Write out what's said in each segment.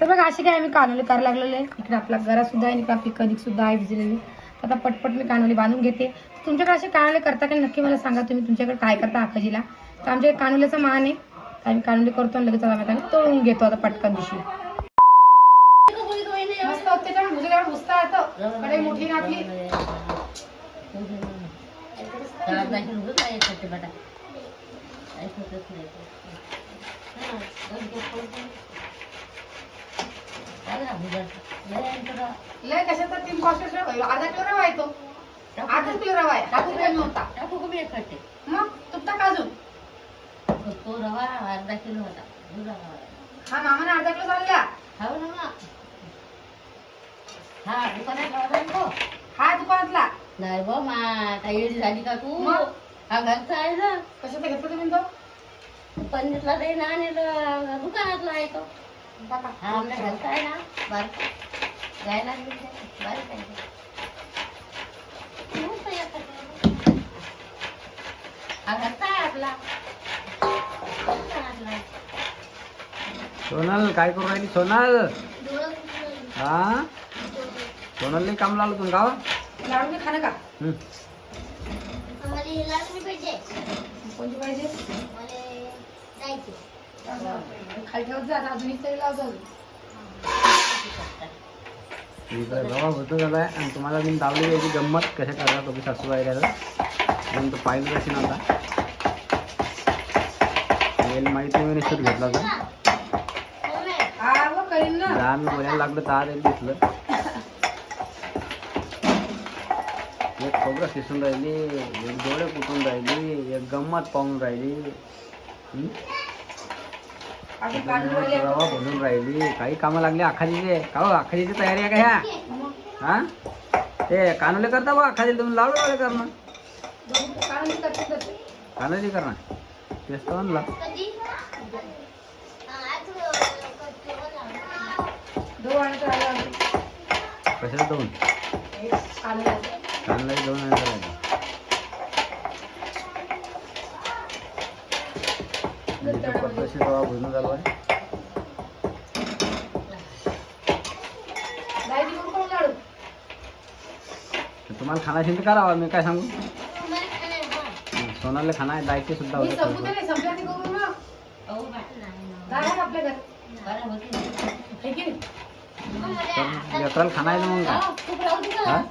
तर बघा अशी काय आम्ही कानोली करायला लागलेले आहे. इकडे आपला घरात सुद्धा आहे इकडे आपली कणिक सुद्धा आहे भिजलेली तर आता पटपट मी कानोली बांधून घेते. तुमच्याकडे असे कानोले करता का? नक्की मला सांगा तुम्ही तुमच्याकडे काय करता आखाजीला तर आमच्या कानोल्याचा मान आहे. तर आम्ही कानोली करतो आणि लगेच आम्ही तळून घेतो आता पटकन दिवशी मस्त होते भुजल्यावर येतं कडे मोठी लय कशाचा तीन कॉस्ट अर्धा किलो रवा येतो अर्धा किलो रवा आहे. टाकू कमी एक होता मग तुपता काजू तो रवा अर्धा किलो होता हा मामाने अर्धा किलो चालला हो ना हा दुकानात हा दुकानातला. नाही बा मा काही येडी झाली का तू हा घरचा आहे ना कशाचा घेतला तुम्ही तो? पंडितला दे ना आणि दुकानातला आहे तो. हा ना. बारीक बारीक आहे. हा आपला. सोनल काय करू राहिली? सोनल. हा? सोनल लई काम लागलं तुला गावा लाडू बी खाणं का? हम्म. कोणती पाहिजे? खाली ठेवत अजून एक तरी आणि तुम्हाला मी दावली याची गंमत कशा करता तुम्ही सासू आहे म्हणून तो पाहिलं असेल आता. याला माहिती मी निश्चित घेतला होता व करीन ना. दहा मी बोलायला लागलो तर आज एक दिसलं एक खोबरं शिसून राहिली एक डोळे कुटून राहिली एक गंमत पाहून राहिली. राहिले. काही कामं लागली आखाजीचे. का हो आखाजीची तयारी आहे का ह्या? हा? ते कानोले करता बा आखाजी तुम्ही. लावले करणं. करते करते. कानोली करणं. तेच तर म्हणलं. कशाला दोन. कानोली दोन आणि राहिले पद्धतशीर रवा भरून आहे तुम्हाला खाना असेल तर करावा मी काय सांगू? सोनाला खाना आहे दायचे सुद्धा होते संपू आहे ना. लेकराला खाना आहे मग काय हा,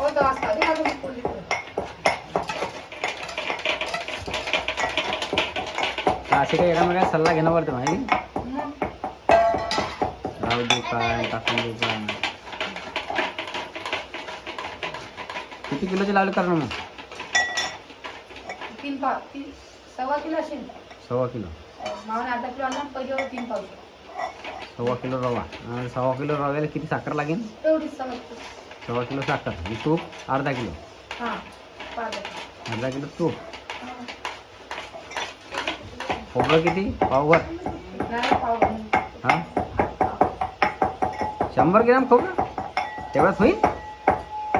करून. तर असे काही एकामेका सल्ला घेणं पडतं माहिती राहू दे काय टाकून दे काय किती किलोचे लावले करणं मग तीन पाव तीन सव्वा किलो असेल सव्वा किलो मावने अर्धा किलो आणला पहिले तीन पाव सव्वा किलो रवा आणि सव्वा किलो रव्याला किती साखर लागेल एवढीच सव्वा किलो सव्वा किलो साखर. आणि तूप अर्धा किलो. अर्धा किलो तूप. खोबरं किती? पावभर. हां? शंभर ग्रॅम खोबरं? तेवढंच होईल?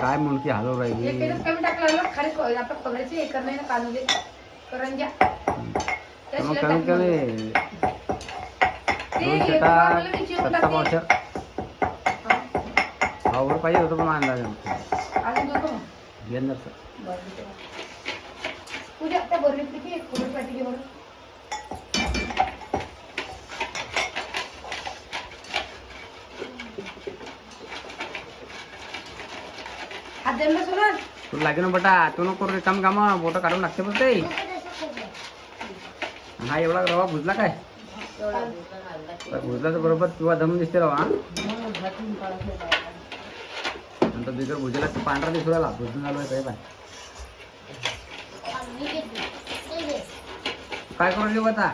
काय मुलगी हलव राहिली? किलोच कमी टाकलं खाली ख- आपल्या पावभर पाहिजे होतं पण द्यायला सोना तू लागेल ना बटा तू नको करू काम काम बोटं काढून लागते बघ ते. हा एवढा रवा भुजला काय? भुजला तर बरोबर किंवा दम दिसते रवा नंतर बिगर भुजला पांढरा दिसू राहिला. भुजून झालो आहे पाय काय करून घेऊ आता?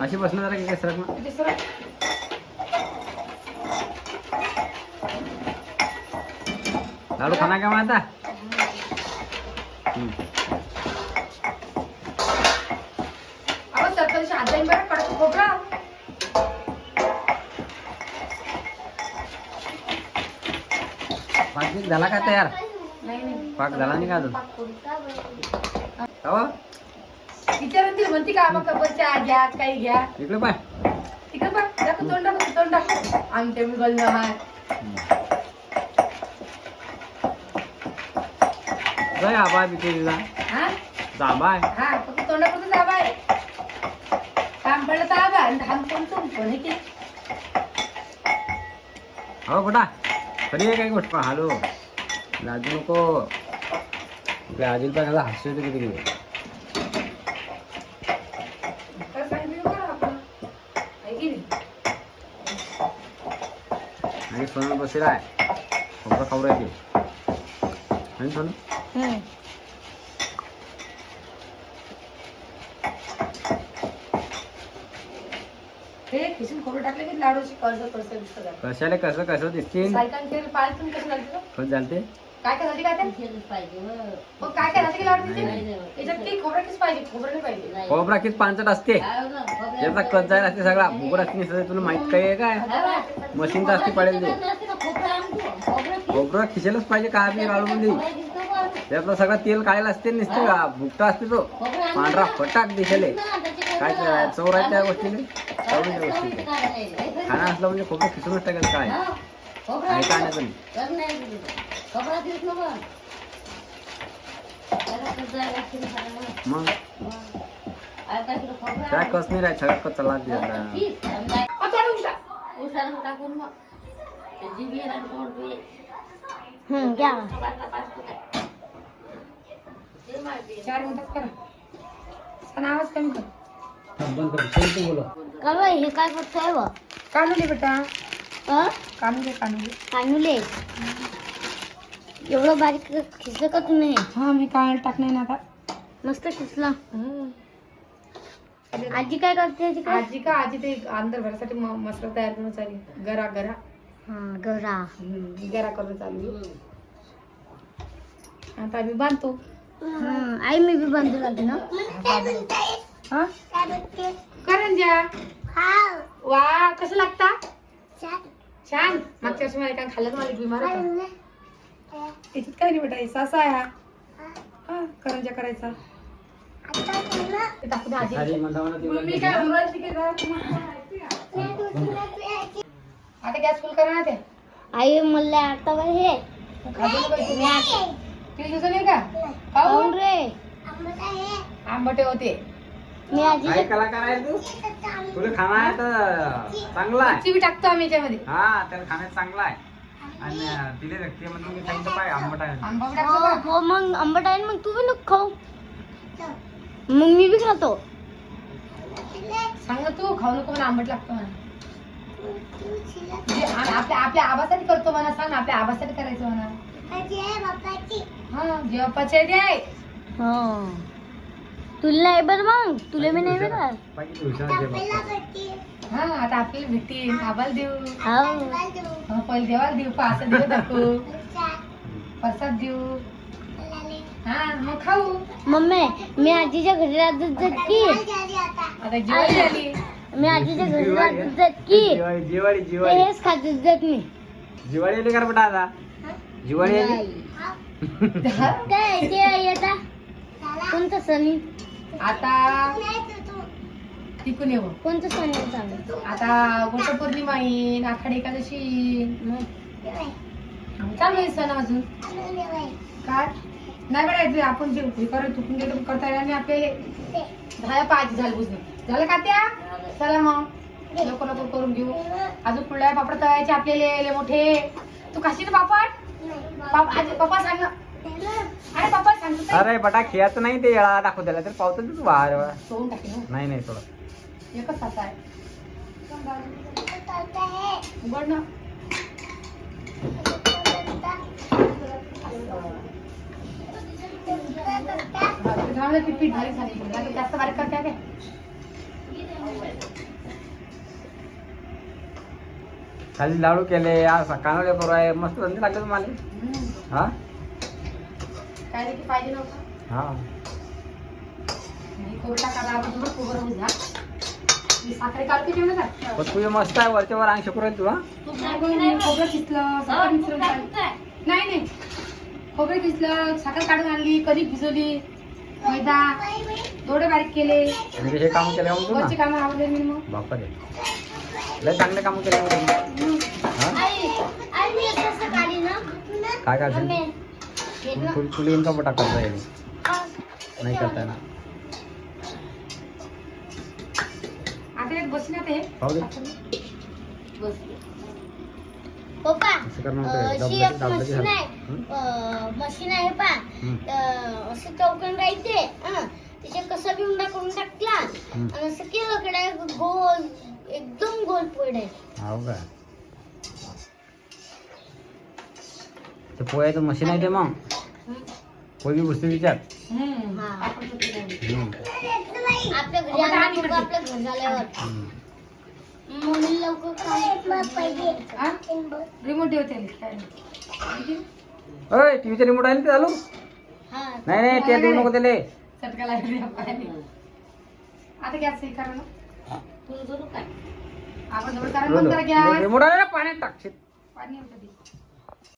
अशी बसणं जरा की काय सरक ना लाडू खाना का मग आता? पाक बीक झाला का तयार? पाक झाला नाही का अजून. का विचारून तिला म्हणते का मग चहा घ्या काही घ्या. इकडे पाय. तिकडे पण दाखव तोंड दाखव तोंड दाखव. आमच्या मी गल हाय जाय आबा बिचारीला. हा? जाबाय. हा फक्त तोंडापुरतं आहे काम पडलं तर आबा आणि धाम कोण कोण हो बेटा खरी आहे काय गोष्ट हॅलो लाजू नको आपल्या आजील पण याला हसू येते किती किती काय सांगितलं बघा आपण आहे की नाही आणि सोनल बसेल आहे खोबरं खाऊ राहते आणि सोनू हे खिसून खोबरं टाकले की लाडूची कर्ज कर्ज दिसत आहे. कशाला कसं कसं दिसतील सायकल केलं पालतून कसं लागतं कसं चालते काय काय झाली काय ते? केलंच पाहिजे हो. मग काय काय झाली की लाडू तिथे नाही, याच्यात काही खोबरं किस पाहिजे? खोबरं नाही पाहिजे. नाही. खोबरा किती पांचट असते. काय हो ना, खोबऱ्यात- याचा कच जायला असते सगळा. असते नुसतं तुला माहीत काय आहे काय? हा बा. मशीनचा असते पडेल ते. खोबरं खोबरं खिशेलच पाहिजे काय बी लाडू मध्ये दिसतो. त्यातलं सगळं तेल काढायला असते नुसते? का भुकटा असते तो. खोबरं पांढरा. फटाक दिसेले. त्याच्याकडे काय. ते चव राहते त्या गोष्टीने खोबरं गोष्टीने काय नाही. खाणं असलं म्हणजे खोबरं खिसूनच टाकायचं काय हा. खोबरं आहे का आणतो. नाही तुम्ही. मग काय. कस नाही राहत सगळं कच चालला. आणि काय आणि. चार मिनिटात करा पण आवाज कमी कर का बाई हे काय करतोय व? कानुले बेटा. अ? कानुले कानुले. कानुले. एवढं बारीक खिसलं का तुम्ही? हा मी काळ टाकणार ना आता. मस्त खिसलं. आजी काय करते तिकडे आजी का? आजी ते अंदर भरासाठी म- मसाला तयार करून चालू गरा गरा हा गरा हम्म, गरा करून चालू आहे. आता आम्ही बांधतो. हं, आई मी बी बांधू लागली ना. हा? करंजा वा कसं लागता? छान. मागच्या वर्षी मला काय खाल्लं मला बिमार होता. त्याच्यात काय नाही हे सासा आहे हा. हा. करंजा करायचा. मम्मी काय आता गॅस फुल करा ना ते. आई मला आता बाई हे किती दिवस नाही का? खाऊ रे. आंबटे होते मी काय कलाकार आहे तू? तुला खाणं आहे तर चांगला आहे. चिवी टाकतो आम्ही याच्यामध्ये. हा त्याला खाण्यात चांगला आहे. आणि तिले रक्ती म्हणून मी सांगितलं पाय आंबट आहे. आंबा बी हो टाकतो का? हो, मग आंबट आहे मग तू बी नको खाऊ. मग मी बी खातो. सांग ना तू खाऊ नको म्हणा आंबट लागतो म्हणा आ- आपल्या आपल्या आवासाठी करतो म्हणा सांग ना आपल्या आवासाठी करायचं म्हणा. हा दे आहे. हो. तुला नाही बरं मग. तुला बी नाही बरं. हा आता भेटतील आबाल देऊ. हो हा, पहिले देवाला देऊ पाच देऊ दाखवू. प्रसाद देऊ. हा मग खाऊ. मम्मी मी आजीच्या घरी राहत जात की. आता. जेवायला झाली. मी आजीच्या घरी राहत जात की. ते दिवाळी हेच खात जात मी दिवाळी आली का रे बेटा आता? दिवाळी आली काय ते आई आता कोणतं सण आता तिकून येऊ कोणतं सण आहे आता वटपौर्णिमा येईन आखाडी एकादशी येईन. चालू आहे सण अजून. काय? नाही बेटा आपण जे हे करत चुकून गेलो करता येणार नाही आपले दहा पाच झालं बुजणं झालं का त्या? चला मग. लवकर लवकर करून घेऊ. अजून पुढल्या पापड तळायचे आपल्याला लय मोठे. तू खाशी ना पापड? पाप आजी पप्पा सांग ना. अरे पप्पा सांगतो अरे बटा खेळायचं नाही ते येळा दाखवू त्याला तर सोडून टाकेन हं. नाही नाही थोडं एकच तास आहे. उघड ना. थांबलं की पीठ बारीक झाली. नाही जास्त बारीक करते काय खाली लाडू केले आज कानोले करू आहे. मस्त धंदे लागले तुम्हाला. हा? काय देखील पाहिजे नव्हतं? हा. नाही थोडं मी साखरे काढते जेवण का पण तुझे मस्त आहे वरच्या वर अंग शकू राहील तुला नाही टाकून गं, नाही किसलं साखर मिसळून काढली. नाही नाही. खोबरं किसलं साखर काढून आणली कधी भिजवली मैदा थोडे बारीक केले. हे काम केलं तू कामं आवडले मी मग. बापरे. लय चांगले काम केले मग तुम्ही. हा? आई आई मी असं असं काढी ना. काय काय मम्मी, असेल हे ना. तुला तुला येऊन का बटा करता येईल हा. नाही करता येणार आता एक बसले ते पाहू दे बस पप्पा असं करणं अं, होतं अशी दाबलं एक दाबलं मशीन आहे हं? आहे पा. असं चौकन राहते हं. त्याच्या कसा बी उंडा करून टाकला. आणि असं केलं की direct गोल एकदम गोल पड आहे हो का ते पोह्याचं मशीन आहे ते मग हा. फक्त काय. हं. आपल्या घरी पप्पा, आणलं आम्ही पप्पा करते. आपल्या घर झाल्यावर. मम्मी लवकर पाहिजे? रिमोट ठेवते टीव्हीचं आहे ना ते चालू? हा. नाही नाही ते देऊ नको त्याले. चटका लागला पायाने. आता गॅस हे करा ना. तुला करू काय? आपण जवळ करा बंद करा गॅस. रिमोट आला ना पाण्यात टाकशील पाणी होतं ते